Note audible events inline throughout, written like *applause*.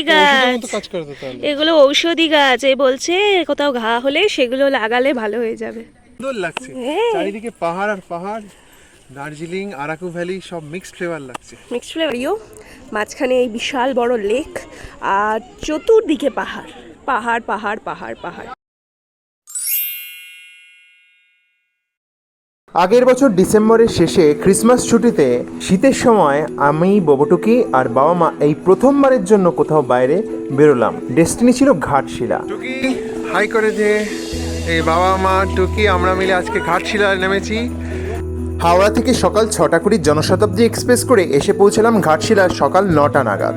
ঔষধি গাছ। এগুলো ঔষধি গাছ। এ বলছে কোথাও ঘা হলে সেগুলো লাগালে ভালো হয়ে যাবে। সুন্দর লাগছে। হ্যাঁ। চারিদিকে পাহাড় আর পাহাড় দার্জিলিং আরাকু ভ্যালি সব মিক্সড ফ্লেভার লাগছে। মিক্সড ফ্লেভার ফ্লেভারিও মাঝখানে এই বিশাল বড় লেক আর চতুর্দিকে পাহাড়। পাহাড় পাহাড় পাহাড় পাহাড়। আগের বছর ডিসেম্বরের শেষে ক্রিসমাস ছুটিতে শীতের সময় আমি ববটুকি আর বাবা মা এই প্রথমবারের জন্য কোথাও বাইরে বেরোলাম। ডেস্টিনি ছিল ঘাটশিলা। টুকি হাই করে যে এই বাবা মা টুকি আমরা মিলে আজকে ঘাটশিলায় নেমেছি। হাওড়া থেকে সকাল ছটা কুড়ি জনশতাব্দী এক্সপ্রেস করে এসে পৌঁছলাম ঘাটশিলা সকাল নটা নাগাদ।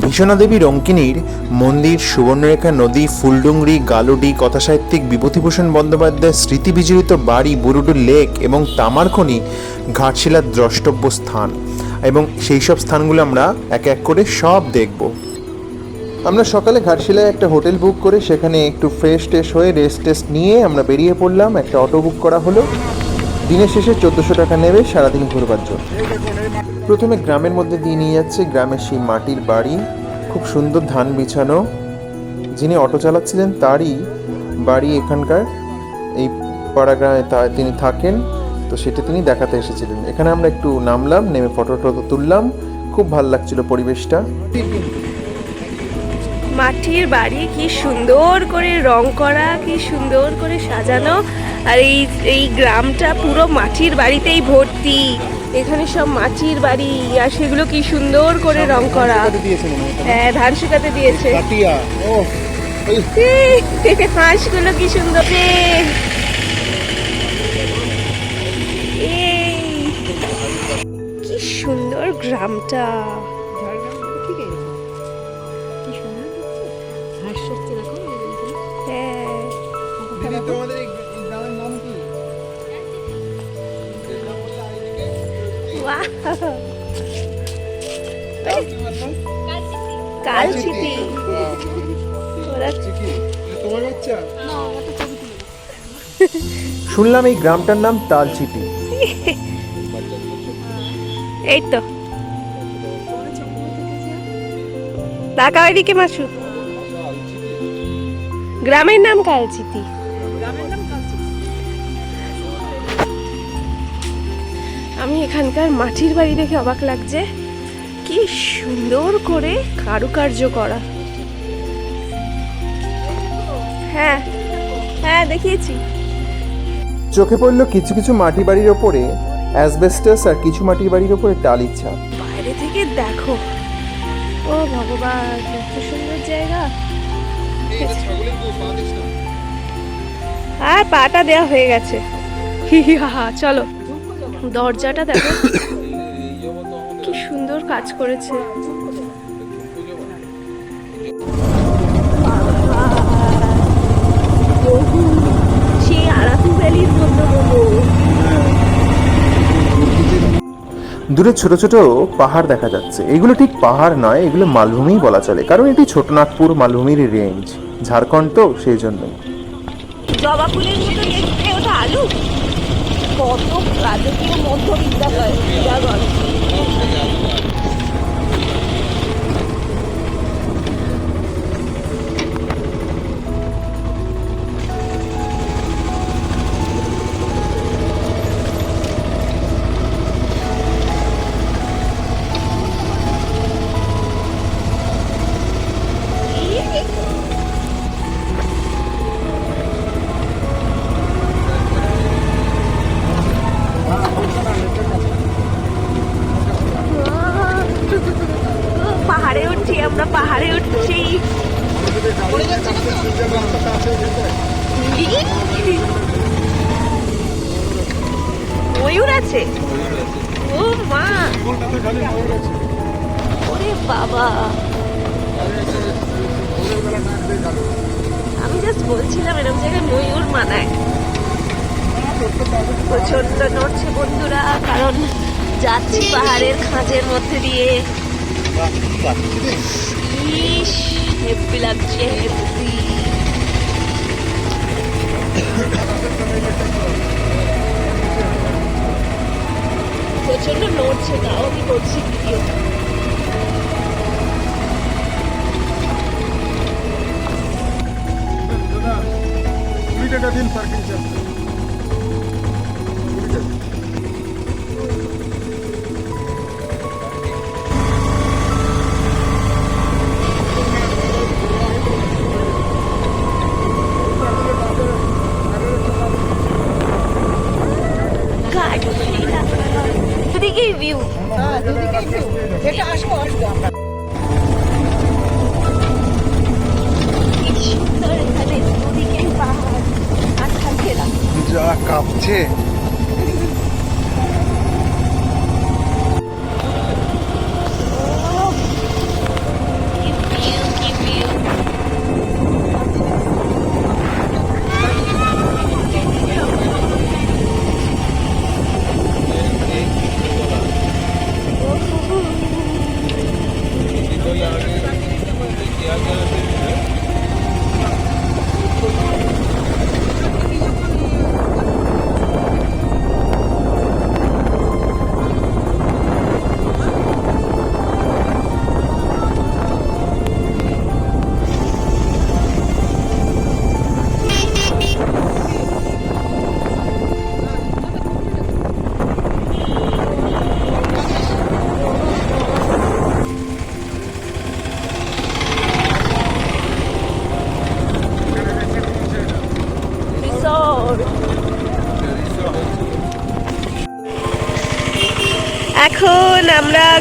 ভীষণা দেবী রঙ্কিনীর মন্দির, সুবর্ণরেখা নদী, ফুলডুংরি, গালুডি, কথাসাহিত্যিক বিভূতিভূষণ বন্দ্যোপাধ্যায়ের স্মৃতি বিজড়িত বাড়ি, বুরুডু লেক এবং তামারখনি ঘাটশিলার দ্রষ্টব্য স্থান। এবং সেই সব স্থানগুলো আমরা এক এক করে সব দেখব। আমরা সকালে ঘাটশিলায় একটা হোটেল বুক করে সেখানে একটু ফ্রেশ টেস্ট হয়ে রেস্ট টেস্ট নিয়ে আমরা বেরিয়ে পড়লাম। একটা অটো বুক করা হলো। দিনের শেষে চোদ্দোশো টাকা নেবে সারাদিন ঘুরবার জন্য। প্রথমে গ্রামের মধ্যে দিয়ে নিয়ে যাচ্ছে গ্রামের সেই মাটির বাড়ি, খুব সুন্দর ধান বিছানো। যিনি অটো চালাচ্ছিলেন তারই বাড়ি এখানকার, এই পাড়া গ্রামে তিনি থাকেন, তো সেটা তিনি দেখাতে এসেছিলেন। এখানে আমরা একটু নামলাম, নেমে ফটো টটো তুললাম, খুব ভালো লাগছিল পরিবেশটা। মাটির বাড়ি কি সুন্দর করে রং করা কি সুন্দর করে সাজানো। আর এই এই গ্রামটা পুরো মাটির বাড়িতেই ভর্তি। এখানে সব মাটির বাড়ি আর সেগুলো কি সুন্দর করে রং করা। হয়। ধান শুকাতে দিয়েছে। *laughs* হাঁসগুলো কি সুন্দর। কি সুন্দর গ্রামটা। তোমাদের এই গ্রামের নাম কি? কালচিতি তোমার বাচ্চা? শুনলাম এই গ্রামটার নাম তালচিটি। এই তো। টাকা ওইদিকে মাসু। গ্রামের নাম কালচিতি আমি এখানকার মাটির বাড়ি দেখে অবাক লাগছে। কি সুন্দর করে কারুকার্য করা। হ্যাঁ হ্যাঁ দেখিয়েছি। চোখে পড়ল কিছু কিছু মাটি বাড়ির ওপরে অ্যাসবেস্টাস আর কিছু মাটির বাড়ির ওপরে টালির ছাপ বাইরে থেকে দেখো। ও ভগবান এত সুন্দর জায়গা। আর পাটা দেয়া হয়ে গেছে। হি হি হা হা, চলো। দরজাটা দেখো। কি সুন্দর কাজ করেছে। সেই আরাকু ভ্যালির মতো। মতো দূরে ছোট ছোট পাহাড় দেখা যাচ্ছে। এগুলো ঠিক পাহাড় নয় এগুলো মালভূমিই বলা চলে। কারণ এটি ছোটনাগপুর মালভূমির রেঞ্জ ঝাড়খণ্ড তো সেই জন্যই। জবা ফুলের মতো দেখতে ওটা আলু। কত রাজকীয় মধ্য বিদ্যালয় ময়ূর লাগছে প্রচণ্ড নড়ছে দিন পার্কিং চার্জ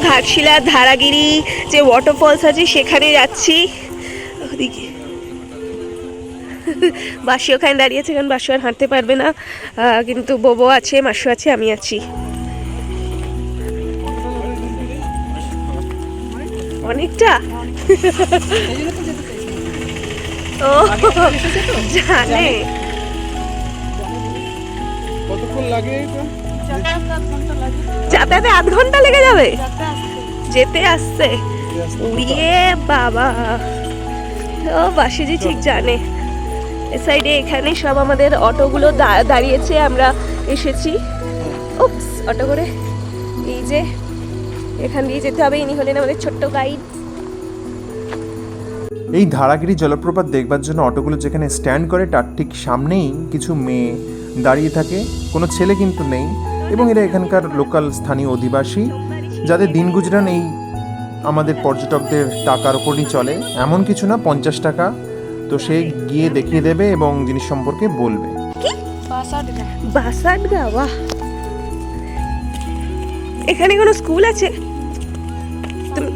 আমরা ঘাটশিলার ধারাগিরি, যে ওয়াটারফলস আছে, সেখানে যাচ্ছি। ওদিকে। বাসি ওখানে দাঁড়িয়েছে কারণ বাসু আর হাঁটতে পারবে না। কিন্তু বোবো আছে, মাসু আছে, আমি আছি। অনেকটা। ও, জানে। কতক্ষণ লাগে যাতায়াতে আধ ঘণ্টা লেগে যাবে? যেতে আসতে উড়িয়ে বাবা। ও বাসিজি ঠিক জানে। এ সাইডে এখানে সব আমাদের অটোগুলো দাঁড়িয়েছে, আমরা এসেছি। উপস অটো করে। এই যে, এখান দিয়ে যেতে হবে, ইনি হলেন আমাদের ছোট্ট গাইড এই ধারাগিরি জলপ্রপাত দেখবার জন্য অটোগুলো যেখানে স্ট্যান্ড করে, তার ঠিক সামনেই কিছু মেয়ে দাঁড়িয়ে থাকে। কোনো ছেলে কিন্তু নেই। এবং এরা এখানকার লোকাল স্থানীয় অধিবাসী যাদের দিন গুজরান এই আমাদের পর্যটকদের টাকার ওপরই চলে। এমন কিছু না পঞ্চাশ টাকা। তো সে গিয়ে দেখিয়ে দেবে এবং জিনিস সম্পর্কে বলবে। এখানে কোনো স্কুল আছে? তুমি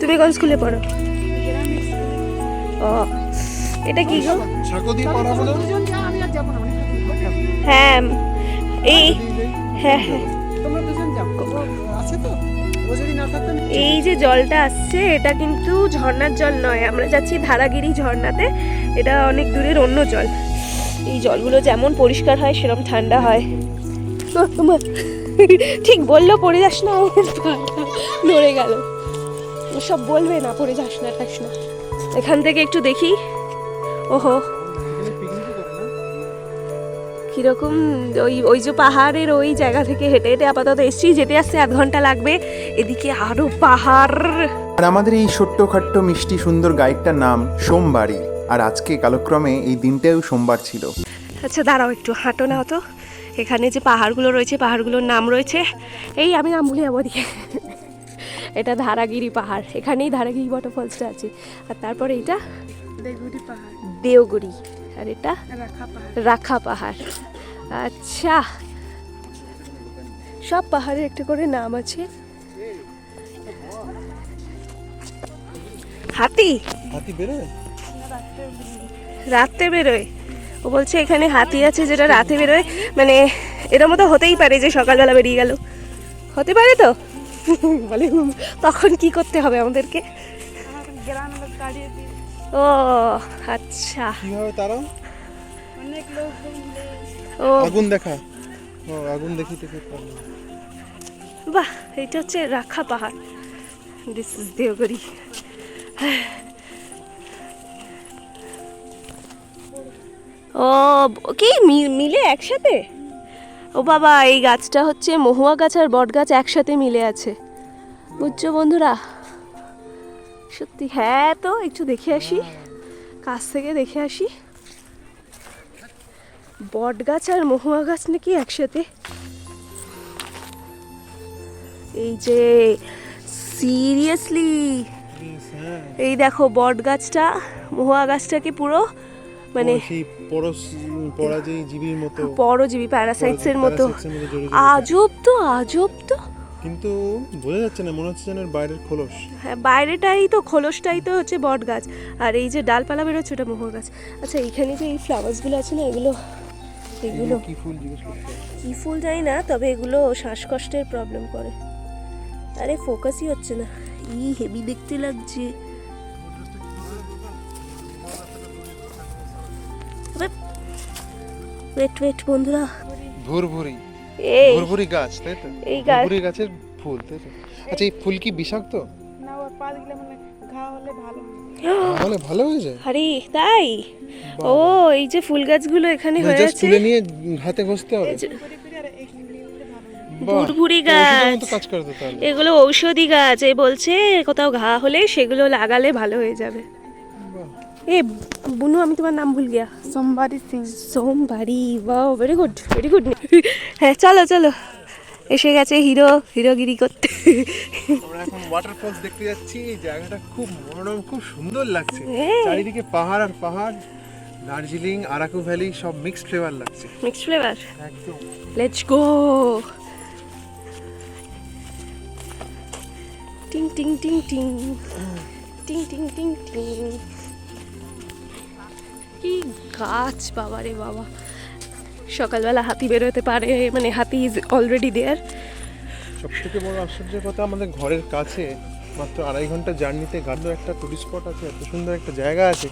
তুমি কোন স্কুলে পড়ো? ও এটা কি গো? হ্যাঁ এই হ্যাঁ হ্যাঁ। তোমরা তো? এই যে জলটা আসছে এটা কিন্তু ঝর্ণার জল নয়। আমরা যাচ্ছি ধারাগিরি ঝর্ণাতে। এটা অনেক দূরের অন্য জল। এই জলগুলো যেমন পরিষ্কার হয় সেরকম ঠান্ডা হয়। ওহ, মা। *laughs* ঠিক বলল পড়ে যাস না। *laughs* নড়ে গেল। সব বলবে না পড়ে যাস না যাস না। এখান থেকে একটু দেখি। ওহো। কীরকম ওই ওই যে পাহাড়ের ওই জায়গা থেকে হেঁটে হেঁটে আপাতত এসছি যেতে আসতে আধ ঘণ্টা লাগবে। এদিকে আরও পাহাড়। আর আমাদের এই ছোট্ট খাট্ট মিষ্টি সুন্দর গাইডটার নাম সোমবারই আর আজকে কালক্রমে এই দিনটাও সোমবার ছিল। আচ্ছা দাঁড়াও একটু হাঁটো না তো। এখানে যে পাহাড়গুলো রয়েছে পাহাড়গুলোর নাম রয়েছে। এই আমি নাম ভুলে যাব ওদিকে। এটা ধারাগিরি পাহাড়। এখানেই ধারাগিরি ওয়াটারফলসটা আছে। আর তারপরে এটা বেগুড়ি পাহাড়। দেওগুড়ি আর এটা রাখা পাহাড়। আচ্ছা। সব পাহাড়ের একটা করে নাম আছে। হাতি? হাতি বেরোয়? রাত্রে বেরোয়। ও বলছে এখানে হাতি আছে যেটা রাতে বেরোয়। মানে এরম মতো হতেই পারে যে সকালবেলা বেরিয়ে গেল। হতে পারে তো? *laughs* বলে তখন কি করতে হবে আমাদেরকে? গ্রামে ও আচ্ছা। কীভাবে তারা? অনেক লোক ও। আগুন দেখা। ও আগুন দেখি দেখে। বাহ এটা হচ্ছে রাখা পাহাড়। দিস ইজ দেওগড়ি ও কি মি- মিলে একসাথে? ও বাবা এই গাছটা হচ্ছে মহুয়া গাছ আর বট গাছ একসাথে মিলে আছে। বুঝছ বন্ধুরা? সত্যি হ্যাঁ তো একটু দেখে আসি। কাছ থেকে দেখে আসি। বট গাছ আর মহুয়া গাছ নাকি একসাথে? এই যে সিরিয়াসলি। এই দেখো বট গাছটা মহুয়া গাছটাকে পুরো মানে পরজীবী প্যারাসাইটস এর মতো। আজব তো আজব তো। কিন্তু বোঝা যাচ্ছে না মনে হচ্ছে যেন বাইরের খোলস। হ্যাঁ বাইরেটাই তো খোলসটাই তো হচ্ছে বট গাছ। আর এই যে ডালপালা বেরোচ্ছে ওটা মোহর গাছ। আচ্ছা এইখানে যে এই ফ্লাওয়ার্সগুলো আছে না এগুলো এগুলো কি ফুল জিজ্ঞেস করতে কি ফুল জানি না তবে এগুলো শ্বাসকষ্টের প্রবলেম করে। আরে ফোকাসই হচ্ছে না। ই হেভি দেখতে লাগছে। ওয়েট ওয়েট বন্ধুরা। ভুরভুরি এই ভুরভুরি গাছ তাই তো? এই গাছ- ভুরভুরি গাছের ফুল তাই তো? আচ্ছা এই ফুল কি বিষাক্ত? না ওর পা দিলে মানে ঘা হলে ভালো। তাহলে ভালো হয়ে যায়? আরে তাই? ও এই যে ফুল গাছগুলো এখানে হয়ে আছে তুলে নিয়ে হাতে ঘষতে হবে। ভুরভুরি গাছ। এগুলো ঔষধি গাছ। এই বলছে কোথাও ঘা হলে সেগুলো লাগালে ভালো হয়ে যাবে। এ বুনু আমি তোমার নাম ভুল গিয়া সোমবারই সিং সোমবারি বাও ভেরি গুড ভেরি গুড হ্যাঁ চলো চলো। এসে গেছে হিরো হিরোগিরি করতে। আমরা এখন ওয়াটারফলস দেখতে যাচ্ছি। এই জায়গাটা খুব মনোরম খুব সুন্দর লাগছে। হ্যাঁ। চারিদিকে পাহাড় আর পাহাড়। দার্জিলিং আরাকু ভ্যালি সব মিক্সড ফ্লেভার লাগছে। মিক্সড ফ্লেভার একদম। লেটস গো টিং টিং টিং টিং টিং টিং টিং টিং কি গাছ বাবা রে বাবা। সকালবেলা হাতি বেরোতে পারে মানে হাতি ইজ অলরেডি দেয়ার সব থেকে বড় আশ্চর্যের কথা আমাদের ঘরের কাছে মাত্র আড়াই ঘণ্টা জার্নিতে গার্ড একটা টুরিস্ট স্পট আছে এত সুন্দর একটা জায়গা আছে।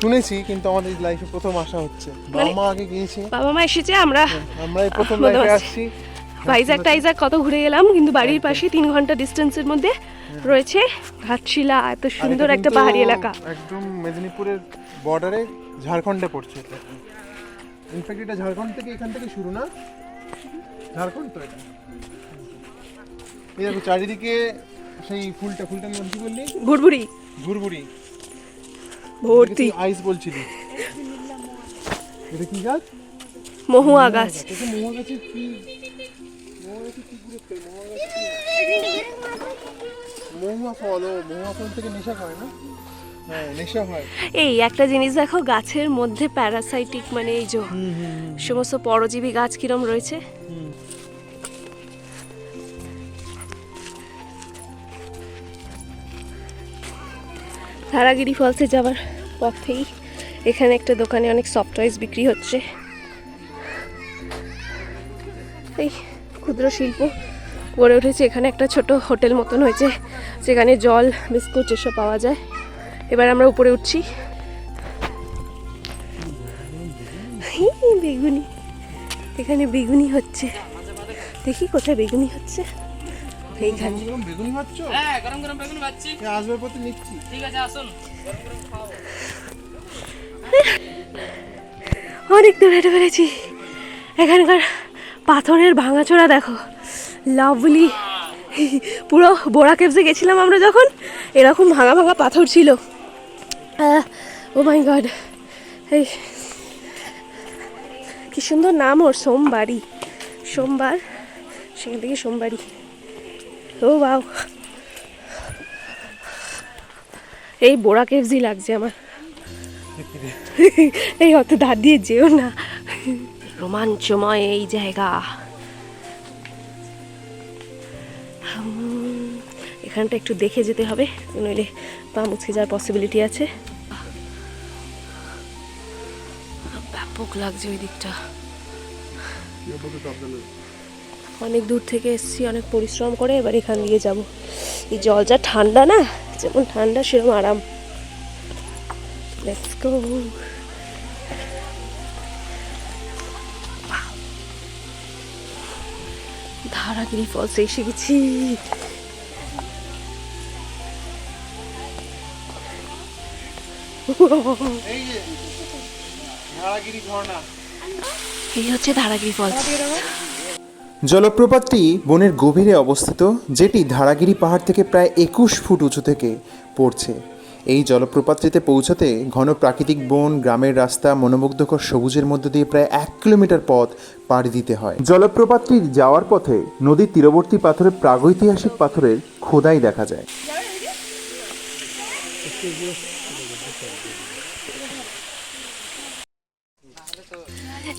শুনেছি কিন্তু আমাদের লাইফে প্রথম আসা হচ্ছে। বাবা মানে- মা আগে গিয়েছে। বাবা মা এসেছে আমরা আমরা এই প্রথম লাইফে আসছি। ভাইজাগ টাইজাগ কত ঘুরে গেলাম কিন্তু বাড়ির পাশে তিন ঘণ্টা ডিস্টেন্সের মধ্যে রয়েছে। ঘাটশিলা এত সুন্দর একটা পাহাড়ি এলাকা। একদম মেদিনীপুরের বর্ডারে ঝাড়খণ্ডে পড়ছে। ইনফ্যাক্ট এটা ঝাড়খণ্ড থেকে এখান থেকে শুরু না? ঝাড়খণ্ড তো এটা। এই দেখো চারিদিকে সেই ফুলটা ফুলটার নাম কি বললি? ভুরভুরি ঘুরঘুরি। ভর্তি। আইস বলছিলি। এটা কি গাছ? মহুয়া গাছ। মহুয়া গাছের কি মহুয়া গাছের কি গুরুত্ব মহুয়া গাছ মহুয়া ফল ও মহুয়া ফল থেকে নেশা হয় না? হ্যাঁ হয়। এই একটা জিনিস দেখো গাছের মধ্যে প্যারাসাইটিক মানে এই যে সমস্ত পরজীবী গাছ কিরম রয়েছে? তারাগিরি ফলসে যাওয়ার পথেই এখানে একটা দোকানে অনেক সফট টয়েস বিক্রি হচ্ছে। এই ক্ষুদ্র শিল্প। গড়ে উঠেছে। এখানে একটা ছোট হোটেল মতন হয়েছে যেখানে জল বিস্কুট এসব পাওয়া যায়। এবার আমরা উপরে উঠছি। হি, বেগুনি এখানে বেগুনি হচ্ছে। দেখি কোথায় বেগুনি হচ্ছে। এইখানে। বেগুনি হ্যাঁ গরম গরম বেগুন ভাজছি আসবে পথে নিচ্ছি। ঠিক আছে আসুন। অনেক দূর হেঁটে পেরেছি এখানকার পাথরের ভাঙাচোরা দেখো। লাভলি। পুরো বোরা কেবসে গেছিলাম আমরা যখন, এরকম ভাঙা ভাঙা পাথর ছিল। ও মাই গড এই, কি সুন্দর নাম ওর সোমবারই সোমবার? সেখান থেকে সোমবারই ও বাও এই বোরা কেবসই লাগছে আমার। এই অত ধার দিয়ে যেও না। রোমাঞ্চময় এই জায়গা। এখানটা একটু দেখে যেতে হবে নইলে পা মুচকে যাওয়ার পসিবিলিটি আছে। ব্যাপক লাগছে ওই দিকটা। অনেক দূর থেকে এসছি অনেক পরিশ্রম করে এবার এখান দিয়ে যাব। এই জল যা ঠান্ডা না? যেমন ঠান্ডা সেরকম আরাম। লেটস গো ধারাগিরি ফলসে, এসে গেছি। এই হচ্ছে ধারাগিরি জলপ্রপাতটি বনের গভীরে অবস্থিত, যেটি ধারাগিরি পাহাড় থেকে প্রায় একুশ ফুট উঁচু থেকে পড়ছে। এই জলপ্রপাতটিতে পৌঁছাতে ঘন প্রাকৃতিক বন, গ্রামের রাস্তা, মনোমুগ্ধকর সবুজের মধ্য দিয়ে প্রায় এক কিলোমিটার পথ পাড়ি দিতে হয়। জলপ্রপাতটি যাওয়ার পথে নদীর তীরবর্তী পাথরে প্রাগৈতিহাসিক পাথরের খোদাই দেখা যায়।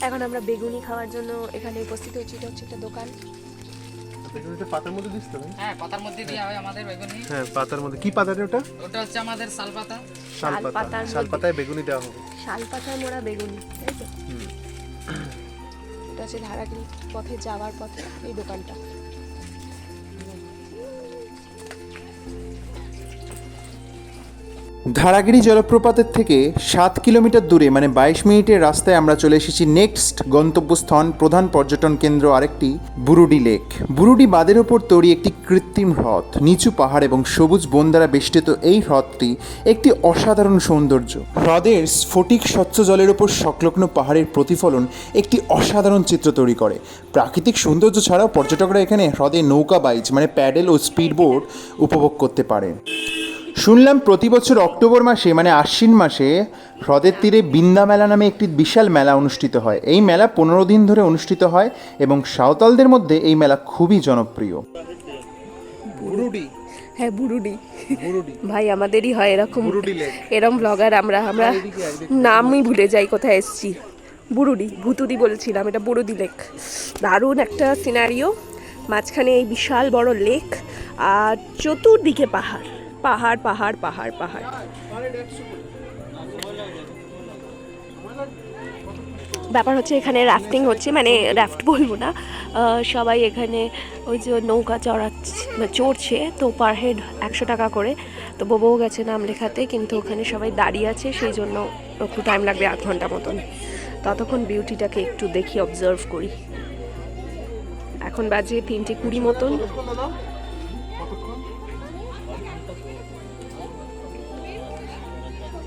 এখন আমরা বেগুনি খাওয়ার জন্য এখানে উপস্থিত হয়েছি। এটা হচ্ছে একটা দোকান। বেগুনিটা পাতার মধ্যে দিস তো হ্যাঁ পাতার মধ্যে দেওয়া হয় আমাদের বেগুনি। হ্যাঁ পাতার মধ্যে। কি পাতা ওটা? ওটা হচ্ছে আমাদের শাল পাতা। শাল শাল পাতা পাতার শাল মধ্যে- পাতায় বেগুনি দেওয়া হবে। শাল পাতায় মোড়া বেগুনি তাই তো? এটা হচ্ছে ধারাগিরি পথে যাওয়ার পথে এই দোকানটা। ধারাগিরি জলপ্রপাতের থেকে সাত কিলোমিটার দূরে মানে বাইশ মিনিটের রাস্তায় আমরা চলে এসেছি নেক্সট গন্তব্যস্থান প্রধান পর্যটন কেন্দ্র আরেকটি বুরুডি লেক। বুরুডি বাঁধের ওপর তৈরি একটি কৃত্রিম হ্রদ, নিচু পাহাড় এবং সবুজ বন দ্বারা বেষ্টিত এই হ্রদটি একটি অসাধারণ সৌন্দর্য। হ্রদের স্ফটিক স্বচ্ছ জলের ওপর সংলগ্ন পাহাড়ের প্রতিফলন একটি অসাধারণ চিত্র তৈরি করে। প্রাকৃতিক সৌন্দর্য ছাড়াও পর্যটকরা এখানে হ্রদে নৌকা বাইচ মানে প্যাডেল ও স্পিড স্পিডবোট উপভোগ করতে পারেন। শুনলাম প্রতি বছর অক্টোবর মাসে মানে আশ্বিন মাসে হ্রদের তীরে বৃন্দা মেলা নামে একটি বিশাল মেলা অনুষ্ঠিত হয়। এই মেলা পনেরো দিন ধরে অনুষ্ঠিত হয় এবং সাঁওতালদের মধ্যে এই মেলা খুবই জনপ্রিয়। বুরুডি? হ্যাঁ বুরুডি। বুরুডি? ভাই আমাদেরই হয় এরকম এরকম ব্লগার আমরা আমরা নামই ভুলে যাই কোথায় এসেছি। বুরুডি ভুতুদি বলছিলাম এটা বুরুডি লেক। দারুণ একটা সিনারিও মাঝখানে এই বিশাল বড় লেক আর চতুর্দিকে পাহাড়। পাহাড় পাহাড় পাহাড় পাহাড়। ব্যাপার হচ্ছে এখানে রাফটিং হচ্ছে মানে রাফট বলব না। সবাই এখানে ওই যে নৌকা চড়াচ্ছে, চড়ছে, তো পার হেড একশো টাকা করে। তো ববও গেছে নাম লেখাতে, কিন্তু ওখানে সবাই দাঁড়িয়ে আছে, সেই জন্য একটু টাইম লাগবে আধ ঘণ্টা মতন। ততক্ষণ বিউটিটাকে একটু দেখি অবজার্ভ করি। এখন বাজে তিনটে কুড়ি মতন।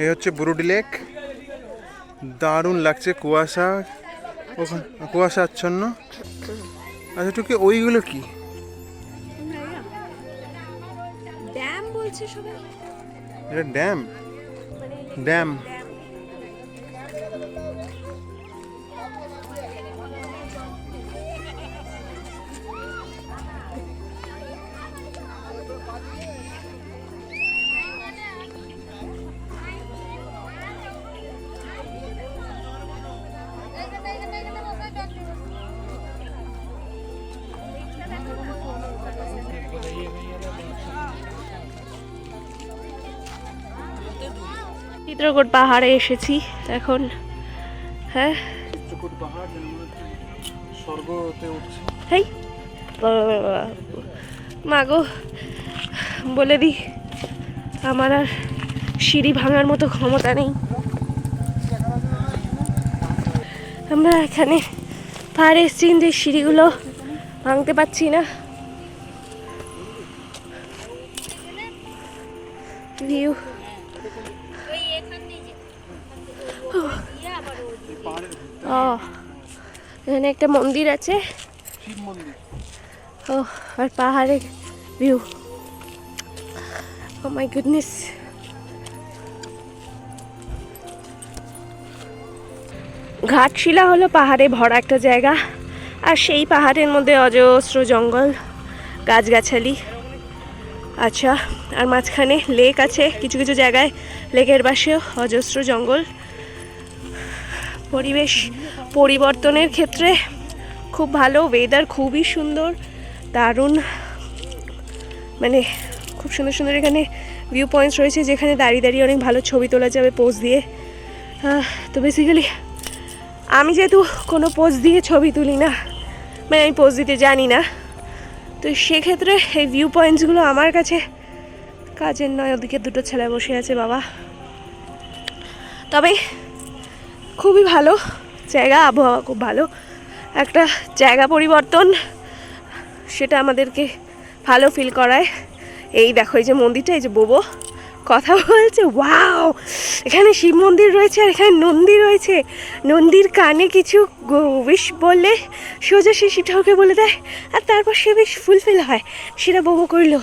এই হচ্ছে বুরুডি লেক। দারুণ লাগছে কুয়াশা। ওখানে কুয়াশা আচ্ছন্ন। আচ্ছা টুকি ওইগুলো কি? ড্যাম বলছে সবাই। এটা ড্যাম? ড্যাম। চিত্রকূট পাহাড়ে এসেছি এখন। হ্যাঁ। চিত্রকূট পাহাড় যেন হচ্ছে স্বর্গতে উঠছে। হেই। মাগো বলে দি আমার আর সিঁড়ি ভাঙার মতো ক্ষমতা নেই। আমরা এখানে পাহাড়ে এসেছি কিন্তু সিঁড়িগুলো ভাঙতে পারছি না। ভিউ ও, এখানে একটা মন্দির আছে। ও, আর পাহাড়ের view oh my goodness Ghatshila হলো পাহাড়ে ভরা একটা জায়গা, আর সেই পাহাড়ের মধ্যে অজস্র জঙ্গল, গাছগাছালি। আচ্ছা আর মাঝখানে লেক আছে, কিছু কিছু জায়গায় লেকের পাশেও অজস্র জঙ্গল। পরিবেশ পরিবর্তনের ক্ষেত্রে খুব ভালো ওয়েদার খুবই সুন্দর, দারুণ। মানে খুব সুন্দর সুন্দর এখানে ভিউ পয়েন্টস রয়েছে যেখানে দাঁড়িয়ে দাঁড়িয়ে অনেক ভালো ছবি তোলা যাবে পোজ দিয়ে। তো বেসিক্যালি আমি যেহেতু কোনো পোজ দিয়ে ছবি তুলি না মানে আমি পোজ দিতে জানি না, তো সেক্ষেত্রে এই ভিউ পয়েন্টসগুলো আমার কাছে কাজের নয়, ওদিকে দুটো ছেলে বসে আছে, বাবা। তবে খুবই ভালো জায়গা, আবহাওয়া খুব ভালো। একটা জায়গা পরিবর্তন, সেটা আমাদেরকে ভালো ফিল করায়। এই দেখো, এই যে মন্দিরটা, এই যে বোবো কথা বলছে ওয়াও এখানে শিব মন্দির রয়েছে আর এখানে নন্দী রয়েছে। নন্দীর কানে কিছু উইশ বললে সোজা সে শিবঠাকুরকে বলে দেয়, আর তারপর সে বেশ ফুলফিল হয়। সেটা বোবো করল।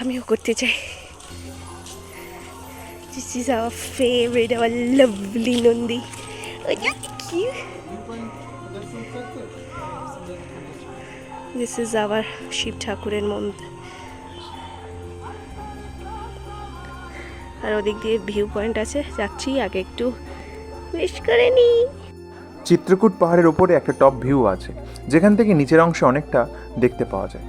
আমিও করতে চাই। This is our favorite, our lovely Nandi. This is our Shiva ঠাকুরের মন্দির আর ওদিক দিয়ে ভিউ পয়েন্ট আছে। যাচ্ছি আগে একটু উইশ করে নিই চিত্রকূট পাহাড়ের ওপরে একটা টপ ভিউ আছে। যেখান থেকে নিচের অংশে অনেকটা দেখতে পাওয়া যায়।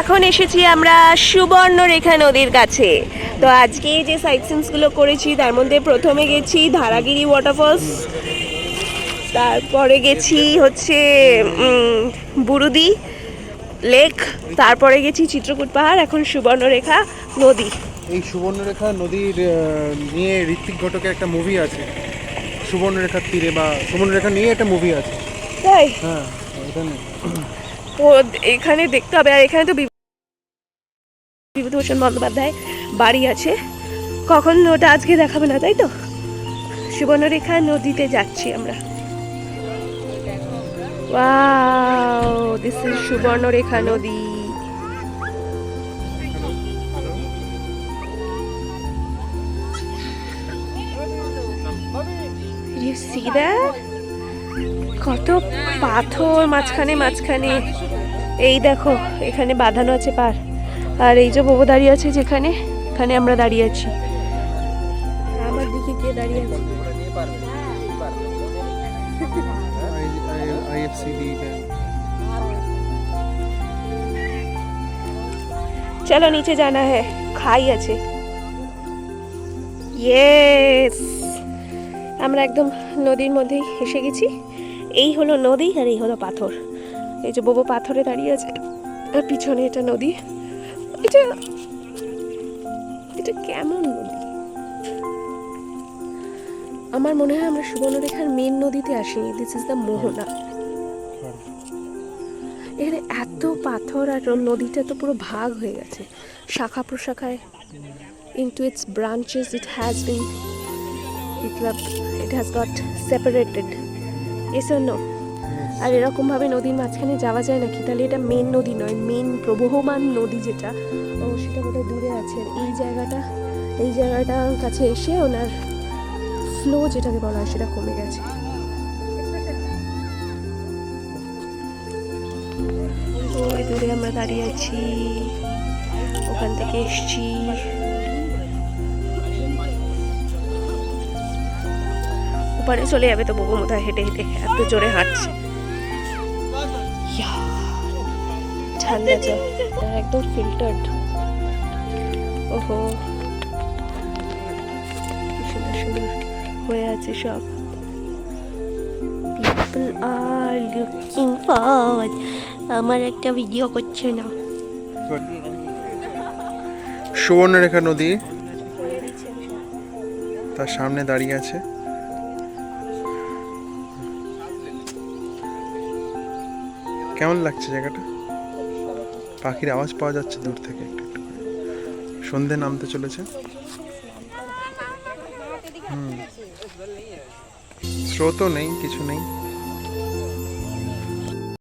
এখন এসেছি আমরা সুবর্ণরেখা নদীর কাছে। তো আজকে যে সাইট সিনসগুলো করেছি তার মধ্যে প্রথমে গেছি ধারাগিরি ওয়াটারফলস তারপরে গেছি হচ্ছে বুরুদি লেক তারপরে গেছি চিত্রকূট পাহাড় এখন সুবর্ণরেখা নদী। এই সুবর্ণরেখা নদীর নিয়ে ঋত্বিক ঘটকের একটা মুভি আছে। সুবর্ণরেখার তীরে বা সুবর্ণরেখা নিয়ে একটা মুভি আছে। তাই? হ্যাঁ এখানে দেখতে হবে, আর এখানে তো বিভূতিভূষণ বন্দ্যোপাধ্যায় বাড়ি আছে। কখন ওটা আজকে দেখাবে না, তাই তো? সুবর্ণরেখা নদীতে যাচ্ছি আমরা। ওয়াও দিস সুবর্ণরেখা নদী। See that? কত পাথর মাঝখানে মাঝখানে। এই দেখো, এখানে বাঁধানো আছে পার। আর এই যে বউ দাঁড়িয়ে আছে যেখানে, এখানে আমরা দাঁড়িয়ে আছি। আমার দিকে কে দাঁড়িয়ে আছে? চলো নিচে জানা है খাই আছে। ইয়েস আমরা একদম নদীর মধ্যেই এসে গেছি। এই হলো নদী আর এই হলো পাথর। এই যে বোবো পাথরে দাঁড়িয়ে আছে, আর পিছনে এটা নদী। এটা এটা কেমন নদী? আমার মনে হয় আমরা সুবর্ণরেখার মেন নদীতে আসিনি দিস ইজ দ্য মোহনা। এখানে এত পাথর আর নদীটা তো পুরো ভাগ হয়ে গেছে। শাখা প্রশাখায়, into its branches it has been it it got got or no আর এরকমভাবে নদীর মাঝখানে যাওয়া যায় নাকি? তাহলে এটা মেন নদী নয় মেন প্রবহমান নদী যেটা। ও, সেটা বোধহয় দূরে আছে। এই জায়গাটা, এই জায়গাটার কাছে এসে ওনার ফ্লো যেটাকে বলা হয় সেটা কমে গেছে। দূরে আমরা দাঁড়িয়ে আছি। ওখান থেকে এসছি। ওপারে চলে যাবে তো বউ মোথায় হেঁটে হেঁটে এত জোরে হাঁটছে। ঠান্ডা জল। একদম ফিল্টার্ড ওহো সুন্দর সুন্দর হয়ে আছে সব। পিপল আর লুকিং ফর আমার একটা ভিডিও করছে না। সুবর্ণরেখা নদী। তার সামনে দাঁড়িয়ে আছে। কেমন লাগছে জায়গাটা? পাখির আওয়াজ পাওয়া যাচ্ছে দূর থেকে সন্ধে নামতে চলেছে। হুম। স্রোতও নেই, কিছু নেই।